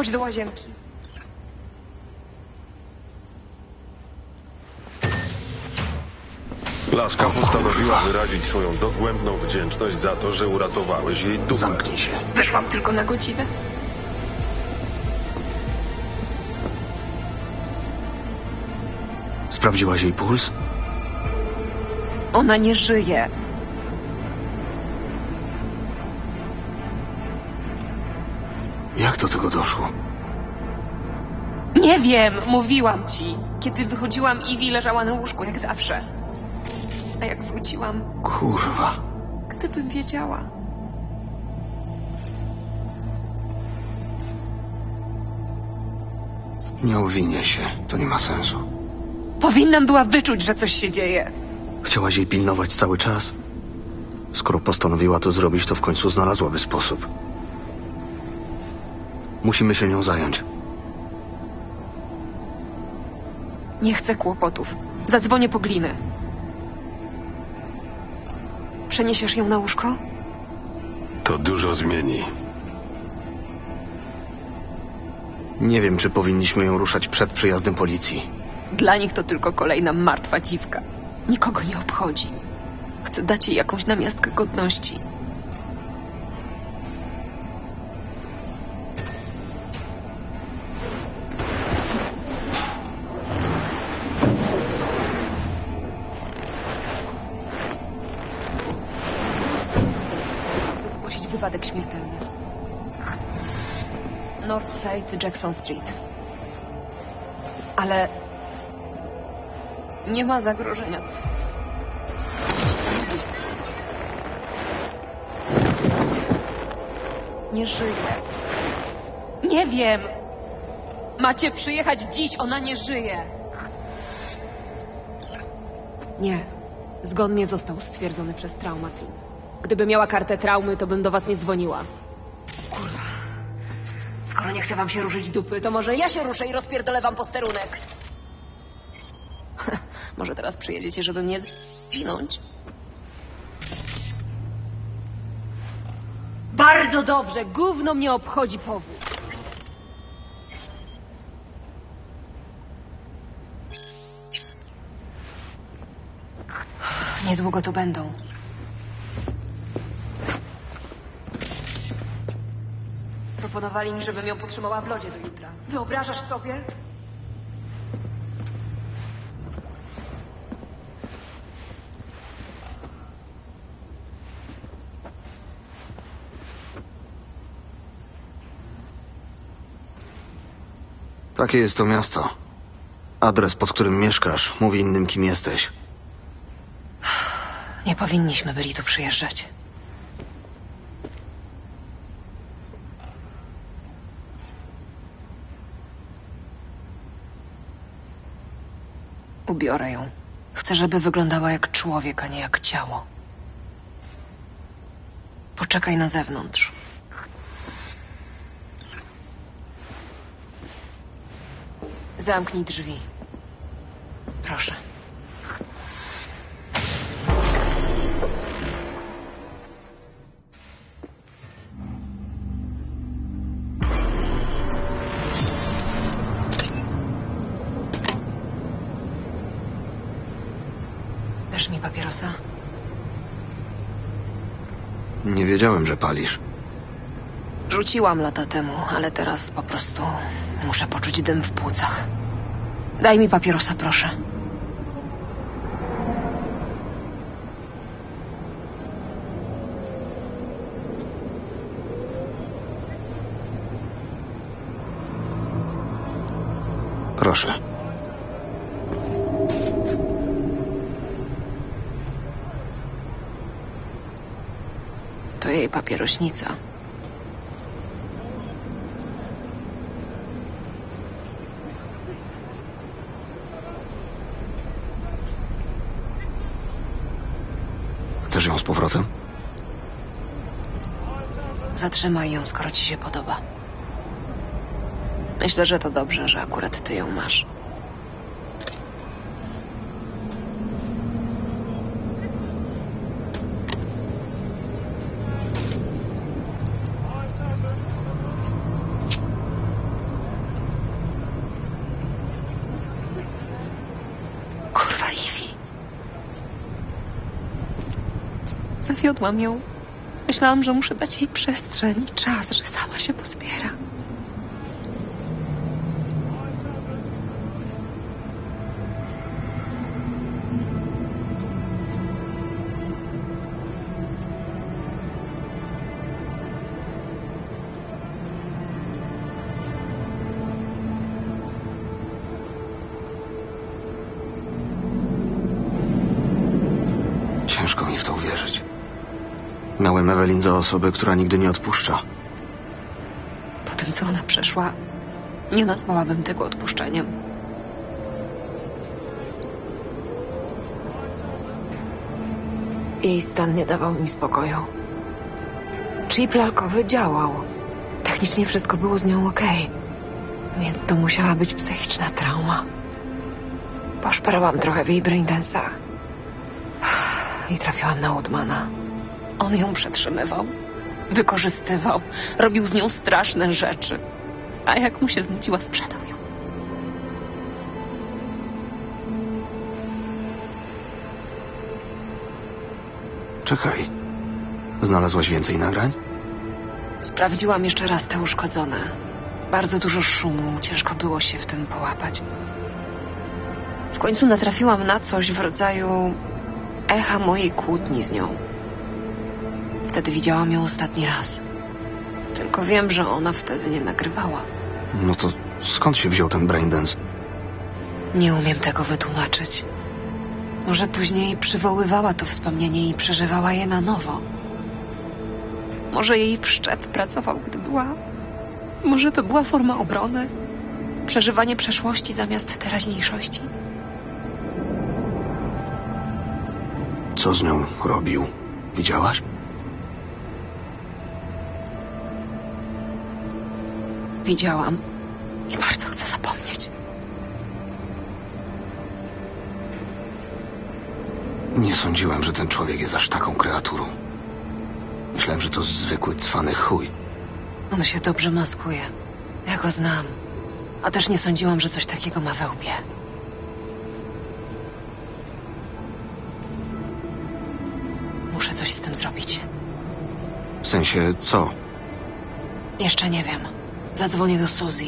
Chodź do łazienki. Laska postanowiła wyrazić swoją dogłębną wdzięczność za to, że uratowałeś jej dupę. Zamknij się. Wyszłam tylko na godzinę. Sprawdziłaś jej puls? Ona nie żyje. Jak do tego doszło? Nie wiem, mówiłam ci. Kiedy wychodziłam, Iwi leżała na łóżku, jak zawsze. A jak wróciłam, Kurwa. gdybym wiedziała. Nie owinię się. To nie ma sensu. Powinnam była wyczuć, że coś się dzieje. Chciałaś jej pilnować cały czas? Skoro postanowiła to zrobić, to w końcu znalazłaby sposób. Musimy się nią zająć. Nie chcę kłopotów. Zadzwonię po glinę. Przeniesiesz ją na łóżko? To dużo zmieni. Nie wiem, czy powinniśmy ją ruszać przed przyjazdem policji. Dla nich to tylko kolejna martwa dziwka. Nikogo nie obchodzi. Chcę dać jej jakąś namiastkę godności. Northside Jackson Street. Ale nie ma zagrożenia. Nie żyje. Nie wiem. Macie przyjechać dziś, ona nie żyje. Nie. Zgon nie został stwierdzony przez traumatim. Gdyby miała kartę traumy, to bym do was nie dzwoniła. Skoro nie chce wam się ruszyć dupy, to może ja się ruszę i rozpierdolę wam posterunek. Może teraz przyjedziecie, żeby mnie zwinąć? Bardzo dobrze, gówno mnie obchodzi powód. Niedługo tu będą. Proponowali mi, żebym ją potrzymała w lodzie do jutra. Wyobrażasz sobie? Takie jest to miasto. Adres, pod którym mieszkasz, mówi innym, kim jesteś. Nie powinniśmy byli tu przyjeżdżać. Ubiorę ją. Chcę, żeby wyglądała jak człowiek, a nie jak ciało. Poczekaj na zewnątrz. Zamknij drzwi. Dasz mi papierosa? Nie wiedziałem, że palisz. Rzuciłam lata temu, ale teraz po prostu muszę poczuć dym w płucach. Daj mi papierosa, proszę. Proszę. Papierośnica. Chcesz ją z powrotem? Zatrzymaj ją, skoro ci się podoba. Myślę, że to dobrze, że akurat ty ją masz. Zawiodłam ją. Myślałam, że muszę dać jej przestrzeń i czas, że sama się pozbiera. Miałem Ewelin za osobę, która nigdy nie odpuszcza. Po tym, co ona przeszła, nie nazwałabym tego odpuszczeniem. Jej stan nie dawał mi spokoju. Chip lalkowy działał. Technicznie wszystko było z nią okej. Więc to musiała być psychiczna trauma. Poszperałam trochę w jej braindensach. I trafiłam na Woodmana. On ją przetrzymywał, wykorzystywał, robił z nią straszne rzeczy. A jak mu się znudziła, sprzedał ją. Czekaj. Znalazłaś więcej nagrań? Sprawdziłam jeszcze raz te uszkodzone. Bardzo dużo szumu, ciężko było się w tym połapać. W końcu natrafiłam na coś w rodzaju echa mojej kłótni z nią. Wtedy widziałam ją ostatni raz. Tylko wiem, że ona wtedy nie nagrywała. No to skąd się wziął ten braindance? Nie umiem tego wytłumaczyć. Może później przywoływała to wspomnienie i przeżywała je na nowo. Może jej wszczep pracował, gdy była. Może to była forma obrony? Przeżywanie przeszłości zamiast teraźniejszości? Co z nią robił? Widziałaś? Widziałam i bardzo chcę zapomnieć. Nie sądziłem, że ten człowiek jest aż taką kreaturą. Myślałem, że to zwykły cwany chuj. On się dobrze maskuje. Ja go znam. A też nie sądziłam, że coś takiego ma we łbie. Muszę coś z tym zrobić. W sensie, co? Jeszcze nie wiem. Zadzwonię do Suzy.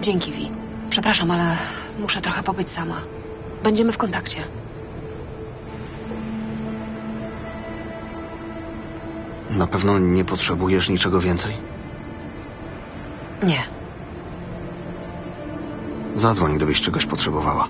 Dzięki, Vi. Przepraszam, ale muszę trochę pobyć sama. Będziemy w kontakcie. Na pewno nie potrzebujesz niczego więcej? Nie. Zadzwoń, gdybyś czegoś potrzebowała.